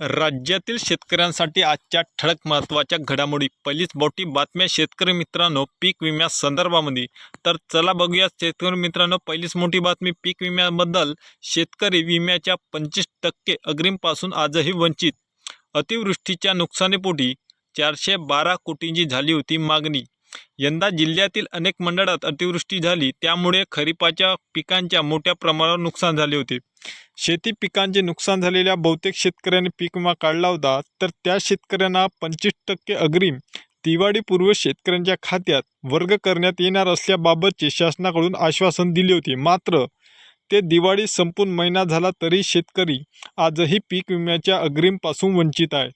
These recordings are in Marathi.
राज्यातील शेतकऱ्यांसाठी आजच्या ठळक महत्त्वाच्या घडामोडी. पहिलीच मोठी बातम्या शेतकरी मित्रांनो पीक विम्या संदर्भामध्ये. तर चला बघूया शेतकरी मित्रांनो पहिलीच मोठी बातमी पीक विम्याबद्दल. शेतकरी विम्याच्या पंचवीस टक्के अग्रिमपासून आजही वंचित. अतिवृष्टीच्या नुकसानीपोटी चारशे बारा कोटींची झाली होती मागणी. यंदा जिल्ह्यातील अनेक मंडळात अतिवृष्टी झाली त्यामुळे खरीपाच्या पिकांच्या मोठ्या प्रमाणावर नुकसान झाले होते. शेती पिकांचे नुकसान झालेल्या बहुतेक शेतकऱ्यांनी पीक विमा काढला होता तर त्या शेतकऱ्यांना पंचवीस टक्के अग्रिम दिवाळीपूर्व शेतकऱ्यांच्या खात्यात वर्ग करण्यात येणार असल्याबाबतचे शासनाकडून आश्वासन दिले होते. मात्र ते दिवाळी संपून महिना झाला तरी शेतकरी आजही पीक विम्याच्या अग्रिमपासून वंचित आहे.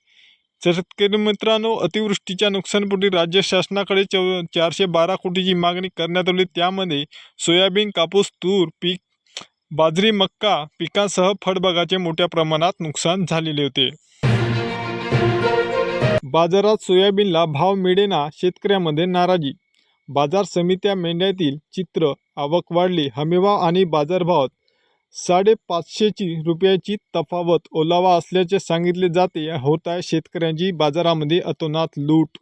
शेतकरी मित्रांनो अतिवृष्टीच्या नुकसानपोटी राज्य शासनाकडे चौ चारशे बारा कोटीची मागणी करण्यात आली. त्यामध्ये सोयाबीन कापूस तूर पीक बाजरी मक्का पिकांसह फळबागाचे मोठ्या प्रमाणात नुकसान झालेले होते. बाजारात सोयाबीनला भाव मिळेना शेतकऱ्यामध्ये नाराजी. बाजार समित्या मेंढ्यातील चित्र आवक वाढली. हमीभाव आणि बाजारभावात साडेपाचशेची रुपयाची तफावत ओलावा असल्याचे सांगितले जाते. होत आहे शेतकऱ्यांची बाजारामध्ये अतोनात लूट.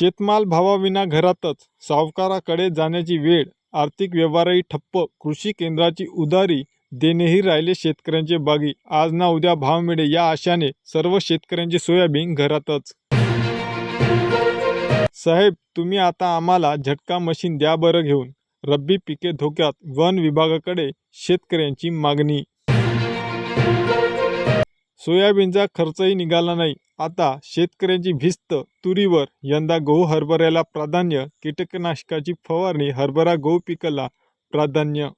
शेतमाल भावाविना घरातच. सावकाराकडे जाण्याची वेळ. आर्थिक व्यवहारही ठप्प. कृषी केंद्राची उदारी देणेही राहिले शेतकऱ्यांचे बागी. आज ना उद्या भाव मिळे या आशाने सर्व शेतकऱ्यांचे सोयाबीन घरातच. साहेब तुम्ही आता आम्हाला झटका मशीन द्या बरं घेऊन. रब्बी पिके धोक्यात वन विभागाकडे शेतकऱ्यांची मागणी. सोयाबीनचा खर्चही निघाला नाही. आता शेतकऱ्यांची भिस्त तुरीवर यंदा गहू हरभऱ्याला प्राधान्य कीटकनाशकाची फवारणी हरभरा गहू पिकाला प्राधान्य.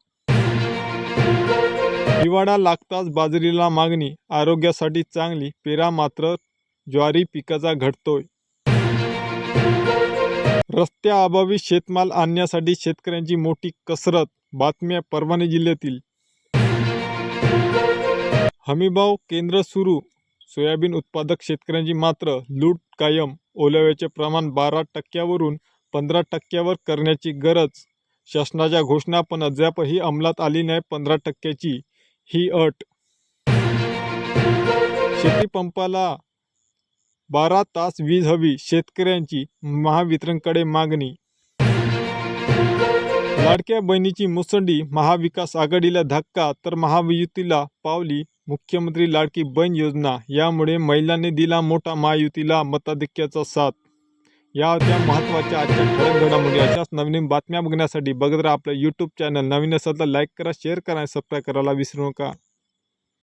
हिवाळा लागताच बाजरीला मागणी आरोग्यासाठी चांगली पेरा मात्र ज्वारी पिकाचा घटतोय. रस्त्याअभावी शेतमाल आणण्यासाठी शेतकऱ्यांची मोठी कसरत बातम्या परभणी जिल्ह्यातील. हमीभाव केंद्र सुरू. सोयाबीन उत्पादक शेतकऱ्यांची मात्र लूट कायम. ओलाव्याचे प्रमाण बारा टक्क्यावरून पंधरा टक्क्यावर करण्याची गरज. शासनाच्या घोषणा पण अद्यापही अंमलात आली नाही पंधरा टक्क्याची. ही अट. शेतीपंपाला बारा तास वीज हवी शेतकऱ्यांची महावितरणकडे मागणी. लाडक्या बहिणीची मुसंडी महाविकास आघाडीला धक्का तर महायुतीला पावली मुख्यमंत्री लाडकी बहीण योजना यामुळे महिलांनी दिला मोठा महायुतीला मताधिक्याचा साथ. या होत्या महत्त्वाच्या आजच्या ठळक घडामोडी. अशाच नवीन बातम्या बघण्यासाठी बघत राहा आपलं यूट्यूब चॅनल नवीन असेल तर लाईक करा शेअर करा आणि सबस्क्राईब करायला विसरू नका.